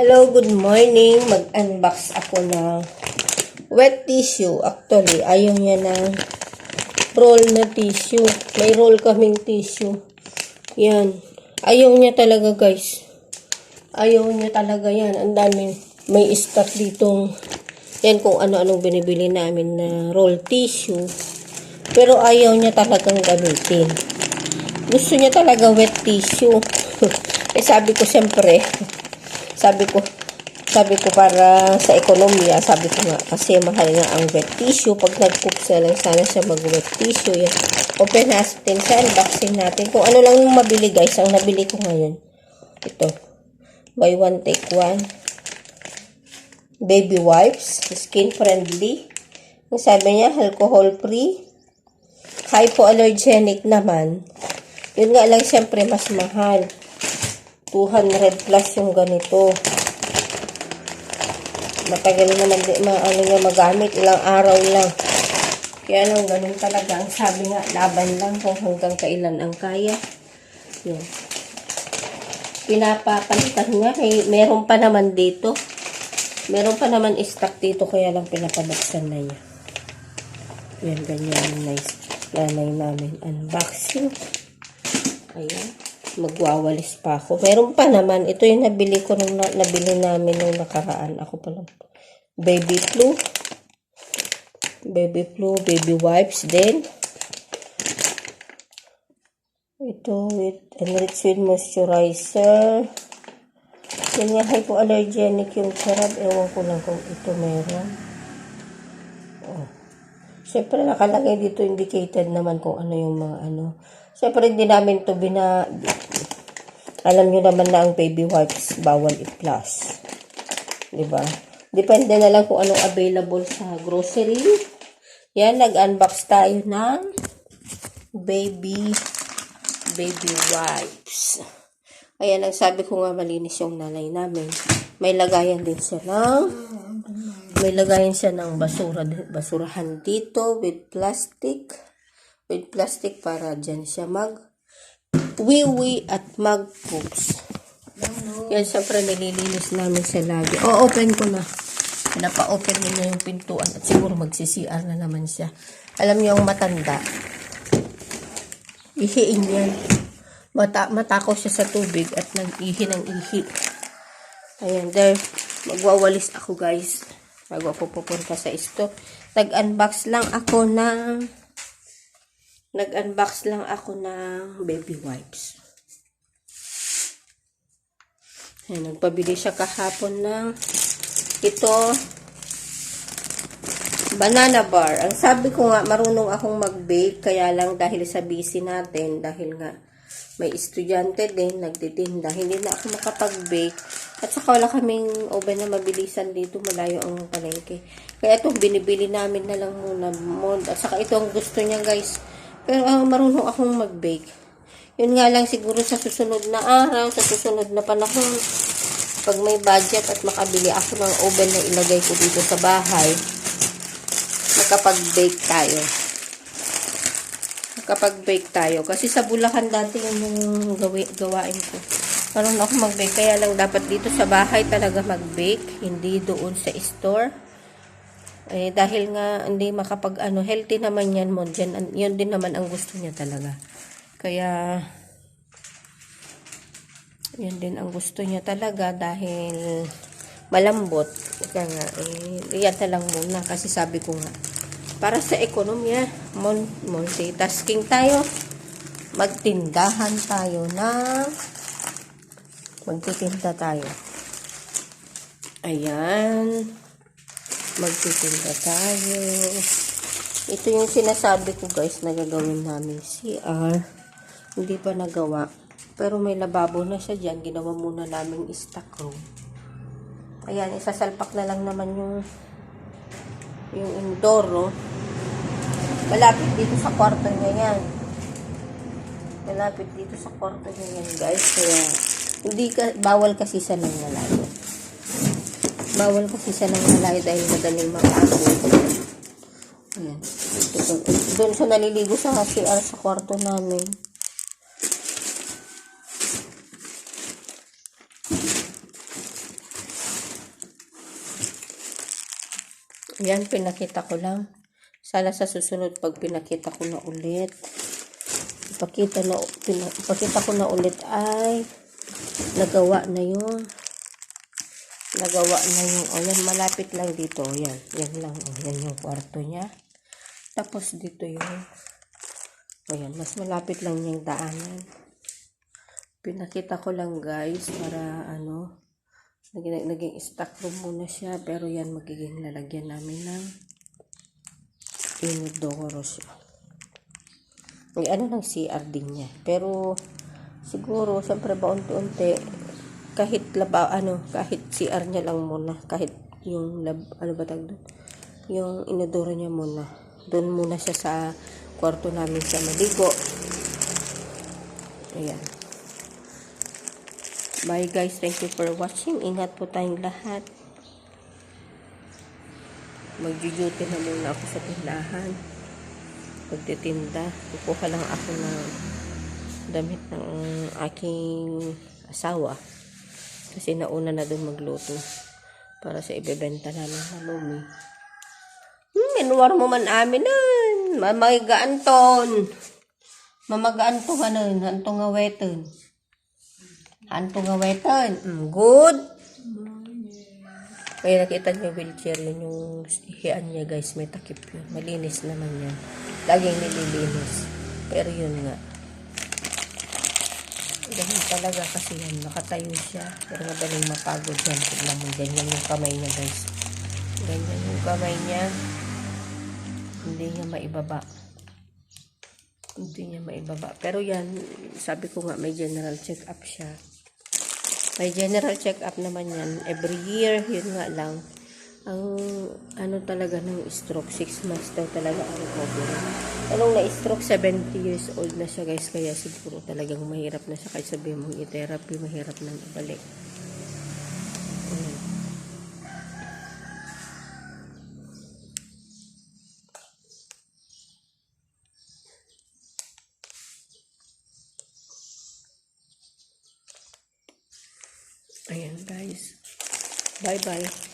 Hello, good morning. Mag-unbox ako ng wet tissue. Actually, ayaw niya ng roll na tissue. May roll kaming tissue. Yan. Ayaw niya talaga, guys. Ayaw niya talaga yan. Ang dami. May stock ditong yan kung ano-anong binibili namin na roll tissue. Pero ayaw niya talagang gamitin. Gusto niya talaga wet tissue. eh sabi ko siyempre, sabi ko, sabi ko para sa ekonomiya, sabi ko nga, kasi mahal nga ang wet tissue. Pag siya lang, sana siya mag-wet tissue. Yan. Open natin sa unboxing natin. Kung ano lang yung mabili guys, ang nabili ko ngayon. Ito. Buy one, take one. Baby wipes. Skin friendly. Ang sabi niya, alcohol free. Hypoallergenic naman. Yun nga lang, syempre, mas mahal. 200 plus yung ganito. Matagal naman di, ma, ano nga magamit, ilang araw lang. Kaya lang, ganun talaga. Ang sabi nga, laban lang kung hanggang kailan ang kaya. Yan. Pinapapalitan nga, eh, meron pa naman dito. Meron pa naman stock dito, kaya lang pinapabuksan na niya. Yan, ganyan nice nanay namin. Unboxing. Ayan. Magwawalis pa ako. Meron pa naman. Ito yung nabili ko nung na, nabili namin nung nakaraan. Ako pa lang. Baby flu. Baby flu, baby wipes din. Ito with enriched with moisturizer. Yan nga hypoallergenic yung sarap. Ewan ko lang kung ito meron. Siyempre nakalagay dito indicated naman kung ano yung mga ano. Siyempre hindi namin to bina... Alam nyo naman na ang baby wipes bawal i-plus. Diba? Depende na lang kung anong available sa grocery. Yan, nag-unbox tayo ng baby baby wipes. Ayan, ang sabi ko nga malinis yung nanay namin. May lagayan din siya ng may lagayan siya ng basura, basurahan dito with plastic. With plastic para dyan siya mag wiwi at mag poops. Yan, syempre nililinis namin siya lagi. O, open ko na. Pinapa-open niya yung pintuan at siguro magsi-CR na naman siya. Alam niyo yung matanda. Ihiin yan. Mata matakaw siya sa tubig at nag-ihi ng ihi. Ayan, there. Magwawalis ako, guys. Bago ako pupunta sa isto. Nag-unbox lang ako ng nag-unbox lang ako ng baby wipes. Ayan, nagpabili siya kahapon ng ito banana bar. Ang sabi ko nga, marunong akong mag-bake, kaya lang dahil sa busy natin, dahil nga may estudyante din, nagtitinda, hindi na ako makapag-bake. At saka wala kaming oven na mabilisan dito, malayo ang palengke. Kaya ito, binibili namin na lang muna. At saka ito ang gusto niya guys. Pero uh, marunong akong mag-bake. Yun nga lang siguro sa susunod na araw, sa susunod na panahon, pag may budget at makabili ako ng oven na ilagay ko dito sa bahay, makapag-bake tayo. Makapag-bake tayo. Kasi sa Bulacan dati yun yung gawain ko. Parang ako mag-bake. Kaya lang dapat dito sa bahay talaga mag-bake. Hindi doon sa store. Eh, dahil nga hindi makapag ano, healthy naman yan mo. Dyan, yun din naman ang gusto niya talaga. Kaya, yun din ang gusto niya talaga dahil malambot. Kaya nga, eh, yan na lang muna. Kasi sabi ko nga, para sa ekonomiya, multitasking tayo. Magtindahan tayo na magtitinda tayo. Ayan. Magtitinda tayo. Ito yung sinasabi ko guys na gagawin namin CR. Hindi pa nagawa. Pero may lababo na siya dyan. Ginawa muna namin stock room. Ayan, isasalpak na lang naman yung yung indoor, no? Malapit dito sa kwarto niya yan. Malapit dito sa kwarto niya yan, guys. Kaya, hindi ka, bawal kasi sa nanglalayo. Bawal kasi sa nanglalayo dahil madaling mag-asin. Ayan. Doon sa naliligo sa CR sa kwarto namin. Yan, pinakita ko lang. Sana sa susunod pag pinakita ko na ulit. Ipakita na, pinakita ko na ulit ay nagawa na yung nagawa na yung, o yan, malapit lang dito, yan, yan lang, o yan yung kwarto niya. Tapos dito yung, o yan, mas malapit lang yung daanan. Pinakita ko lang guys, para ano, naging, naging stock room muna siya, pero yan, magiging lalagyan namin ng inodoro siya. May ano ng CR din niya. Pero, siguro, siyempre ba unti-unti, kahit laba, ano, kahit CR niya lang muna, kahit yung lab, ano ba tawag doon? Yung inodoro niya muna. Doon muna siya sa kwarto namin siya maligo. Ayan. Bye guys. Thank you for watching. Ingat po tayong lahat. Magjujuti na muna ako sa tindahan. Pagtitinda. Kukuha lang ako ng damit ng aking asawa. Kasi nauna na doon magluto. Para sa ibebenta na lumi. Hmm, inuwar mo man amin nun. Mamaga Anton. Mamaga Anton ano, Anton nga weton. Anton nga weton. Mm, good. Kaya nakita niyo wheelchair yun yung hihian niya guys. May takip yun. Malinis naman yan. Laging nililinis. Pero yun nga. Ganun talaga kasi yan. Nakatayo siya. Pero madaling mapagod yan. Tignan mo. Ganyan yung kamay niya guys. Ganyan yung kamay niya. Hindi niya maibaba. Hindi niya maibaba. Pero yan, sabi ko nga may general check-up siya. May general check-up naman yan. Every year, yun nga lang. Ang ano talaga ng stroke, 6 months daw talaga ang recovery. Anong na-stroke, 70 years old na siya guys. Kaya siguro talagang mahirap na siya. Kahit sabihin mong i-therapy, mahirap nang ibalik. Ayan. Ayan guys. Bye-bye.